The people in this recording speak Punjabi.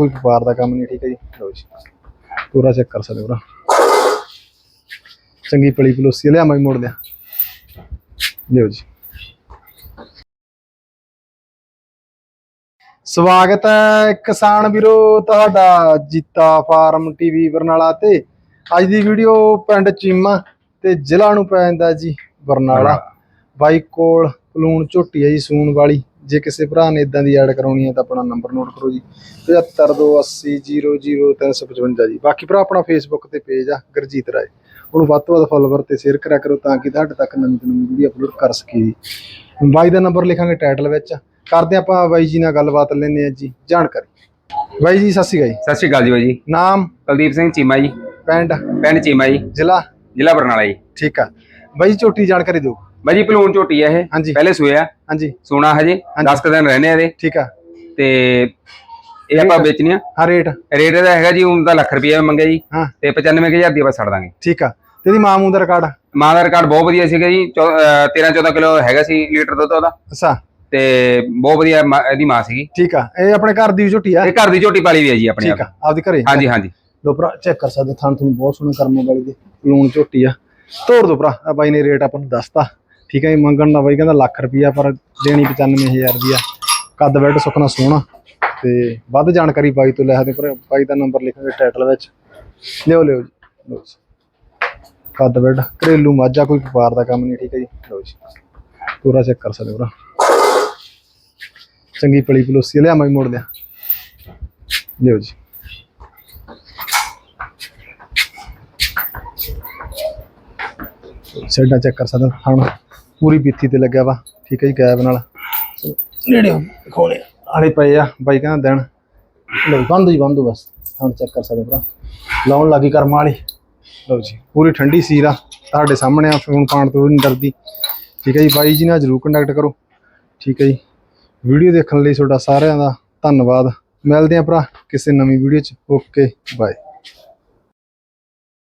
ਕੋਈ ਵਪਾਰ ਦਾ ਕੰਮ ਨਹੀਂ ਠੀਕ ਹੈ ਜੀ? ਲਓ ਜੀ। ਪੂਰਾ ਚੈੱਕ ਕਰ ਸਕਦੇ ਹੋ ਭਰਾ। ਚੰਗੀ ਪਲੀ ਪਲੋਸੀ ਲਿਆ ਮੈਂ ਮੋੜ ਦਿਆਂ ਲਿਓ ਜੀ। ਸਵਾਗਤ ਹੈ ਕਿਸਾਨ ਵੀਰੋ ਤੁਹਾਡਾ ਜੀਤਾ ਫਾਰਮ ਟੀਵੀ ਬਰਨਾਲਾ ਤੇ। ਅੱਜ ਦੀ ਵੀਡੀਓ ਪਿੰਡ ਚੀਮਾ ਤੇ ਜ਼ਿਲ੍ਹਾ ਨੂੰ ਪੈ ਜਾਂਦਾ ਜੀ ਬਰਨਾਲਾ। ਬਾਈ ਕੋਲ ਪਲੂਣ ਝੋਟੀ ਹੈ ਜੀ ਸੂਣ ਵਾਲੀ। ਜੇ ਕਿਸੇ ਭਰਾ ਨੇ ਇਦਾਂ ਦੀ ਐਡ ਕਰਾਉਣੀ ਹੈ ਤਾਂ ਆਪਣਾ ਨੰਬਰ ਨੋਟ ਕਰੋ ਜੀ। 7528000355 ਜੀ। ਬਾਕੀ ਭਰਾ ਆਪਣਾ ਫੇਸਬੁੱਕ ਤੇ ਪੇਜ ਆ ਗੁਰਜੀਤ ਰਾਏ। ਉਹਨੂੰ ਵੱਧ ਤੋਂ ਵੱਧ ਫੋਲੋਵਰ ਤੇ ਸ਼ੇਅਰ ਕਰਿਆ ਕਰੋ ਤਾਂ ਕਿ ਤੁਹਾਡੇ ਤੱਕ ਨਵੀਂ ਤੋਂ ਨਵੀਂ ਵੀਡੀਓ ਅਪਲੋਡ ਕਰ ਸਕੀਏ ਜੀ। ਬਾਈ ਦਾ ਨੰਬਰ ਲਿਖਾਂਗੇ ਟਾਈਟਲ ਵਿੱਚ। ਕਰਦੇ ਆਪਾਂ ਬਾਈ ਜੀ ਨਾਲ ਗੱਲਬਾਤ ਲੈਣੇ ਆ ਜੀ। ਜਾਣਕਾਰੀ। ਬਾਈ ਜੀ ਸਤਿ ਸ਼੍ਰੀ ਅਕਾਲ ਜੀ। ਸਤਿ ਸ਼੍ਰੀ ਅਕਾਲ ਜੀ ਬਾਈ ਜੀ। ਨਾਮ? ਕੁਲਦੀਪ ਸਿੰਘ ਚੀਮਾ ਜੀ। ਪਿੰਡ? ਪਿੰਡ ਚੀਮਾ ਜੀ। ਜ਼ਿਲ੍ਹਾ? ਜ਼ਿਲ੍ਹਾ ਬਰਨਾਲਾ ਜੀ। ਠੀਕ ਆ। ਬਾਈ ਝੋਟੀ ਜਾਣਕਾਰੀ ਦਿਓ। ਜੀ ਪਲੂਣ ਝੋਟੀ ਆ ਇਹ। ਹਾਂਜੀ। ਪਹਿਲੇ ਸੂਇਆ ਹਾਂਜੀ। ਸੋਨਾ ਹਜੇ 10 ਕੁ ਦਿਨ ਰਹਿੰਦੇ ਆ ਇਹਦੇ। ਠੀਕ ਆ। ਤੇ ਇਹ ਆਪਾਂ ਵੇਚਣੀ ਆ। ਹਾਂ ਰੇਟ। ਰੇਟ ਇਹਦਾ ਹੈਗਾ ਜੀ ਉਹ ਤਾਂ ਲੱਖ ਰੁਪਏ ਮੰਗਿਆ ਜੀ। ਤੇ 95000 ਦੀ ਆਪਾਂ ਛੱਡ ਦਾਂਗੇ। ਠੀਕ ਆ। ਤੇ ਇਹਦੀ ਮਾਂ ਦਾ ਰਿਕਾਰਡ? ਮਾਂ ਦਾ ਰਿਕਾਰਡ ਬਹੁਤ ਵਧੀਆ ਸੀਗਾ ਜੀ। 13 14 ਕਿਲੋ ਹੈਗਾ ਸੀ ਲੀਟਰ ਦੁੱਧ ਉਹਦਾ। ਅੱਛਾ। ਤੇ ਬਹੁਤ ਵਧੀਆ ਮਾਂ- ਇਹਦੀ ਮਾਂ ਸੀਗੀ। ਠੀਕ ਆ। ਇਹ ਆਪਣੇ ਘਰ ਦੀ ਝੋਟੀ ਆ? ਇਹ ਘਰ ਦੀ ਝੋਟੀ ਪਾਲੀ ਵੀ ਹੈ ਜੀ ਆਪਣੇ ਠੀਕ ਆ। ਆਪਦੀ ਘਰੇ? ਹਾਂਜੀ ਹਾਂਜੀ। ਲੋ ਭਰਾ ਚੈੱਕ ਕਰ ਸਕਦੇ ਥਾਂ ਤੁਹਾਨੂੰ ਬਹੁਤ ਸੋਹਣੇ ਕਰਮੇ ਵਾਲੀ ਦੇ ਲੂਣ ਝੋਟੀ ਆ। ਤੋੜ ਦੋ ਭਰਾ। ਆ ਬਾਈ ਨੇ ਰੇਟ ਆਪਾਂ ਨੂੰ ਦੱਸਤਾ। ਠੀਕ ਹੈ ਜੀ, ਮੰਗਣ ਦਾ ਬਾਈ, ਕਹਿੰਦਾ ਲੱਖ ਰੁਪਈਆ ਪਰ ਦੇਣੀ 95000 ਦੀ ਆ। ਕੱਦ ਬੈੱਡ ਸੁੱਕਣਾ ਸੋਹਣਾ। ਤੇ ਵੱਧ ਜਾਣਕਾਰੀ ਬਾਈ ਤੋਂ ਲੈ ਸਕਦੇ ਪਰ ਬਾਈ ਦਾ ਨੰਬਰ ਲਿਖਾਂਗੇ ਟਾਈਟਲ ਵਿੱਚ। ਲਿਓ ਲਿਓ ਜੀ। ਲਓ ਜੀ। ਕੱਦ ਬੈੱਡ ਘਰੇਲੂ ਮਾਝਾ, ਕੋਈ ਵਪਾਰ ਦਾ ਕੰਮ ਨਹੀਂ, ਠੀਕ ਹੈ ਜੀ। ਲਓ ਜੀ। ਪੂਰਾ ਚੈੱਕ ਕਰ ਸਕਦੇ ਹੋ, ਭਰਾ। ਚੰਗੀ ਪਲੀ ਪਲੋਸੀ ਲਿਆ ਮੈਂ ਮੋੜ ਦਿਆਂ ਲਿਓ ਜੀ। ਸਾਈਡਾਂ ਚੈੱਕ ਕਰ ਸਕਦਾ ਹੁਣ ਪੂਰੀ ਪੀਥੀ ਤੇ ਲੱਗਿਆ ਵਾ। ਠੀਕ ਹੈ ਜੀ ਗੈਬ ਨਾਲ। ਨੇੜੇ ਦਿਖਾਉਣੇ ਆਲੇ ਪਏ ਆ ਬਾਈ ਕਹਿੰਦਾ ਦੇਣ। ਲਓ ਬੰਦ ਜੀ ਬੰਦ ਬਸ। ਹੁਣ ਚੈੱਕ ਕਰ ਸਕਦੇ ਭਰਾ। ਲਾਉਣ ਲੱਗੀ ਕਰਮਾਂ ਵਾਲੀ। ਲਓ ਜੀ ਪੂਰੀ ਠੰਡੀ ਸੀਰ ਆ। ਤੁਹਾਡੇ ਸਾਹਮਣੇ ਆ ਫੋਨ ਪਾਣ ਤੋਂ ਨਹੀਂ ਡਰਦੀ। ਠੀਕ ਹੈ ਜੀ ਬਾਈ ਜੀ ਨਾਲ ਜਰੂਰ ਕੰਟੈਕਟ ਕਰੋ। ਠੀਕ ਹੈ ਜੀ ਵੀਡੀਓ ਦੇਖਣ ਲਈ ਤੁਹਾਡਾ ਸਾਰਿਆਂ ਦਾ ਧੰਨਵਾਦ। ਮਿਲਦੇ ਆ ਭਰਾ ਕਿਸੇ ਨਵੀਂ ਵੀਡੀਓ ਚ। Okay bye.